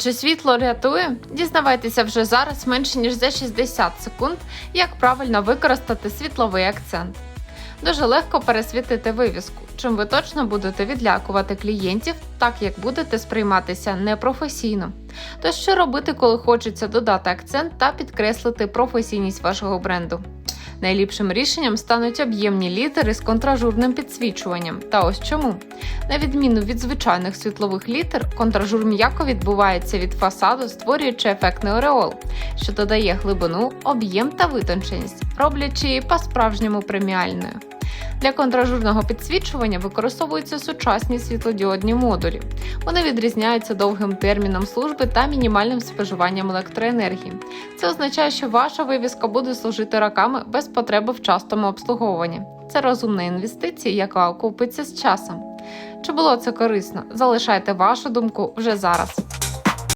Чи світло рятує? Дізнавайтеся вже зараз менше ніж за 60 секунд, як правильно використати світловий акцент. Дуже легко пересвітити вивіску, чим ви точно будете відлякувати клієнтів, так як будете сприйматися непрофесійно. То що робити, коли хочеться додати акцент та підкреслити професійність вашого бренду? Найліпшим рішенням стануть об'ємні літери з контражурним підсвічуванням. Та ось чому. На відміну від звичайних світлових літер, контражур м'яко відбувається від фасаду, створюючи ефектний ореол, що додає глибину, об'єм та витонченість, роблячи її по-справжньому преміальною. Для контражурного підсвічування використовуються сучасні світлодіодні модулі. Вони відрізняються довгим терміном служби та мінімальним споживанням електроенергії. Це означає, що ваша вивіска буде служити роками без потреби в частому обслуговуванні. Це розумна інвестиція, яка окупиться з часом. Чи було це корисно? Залишайте вашу думку вже зараз.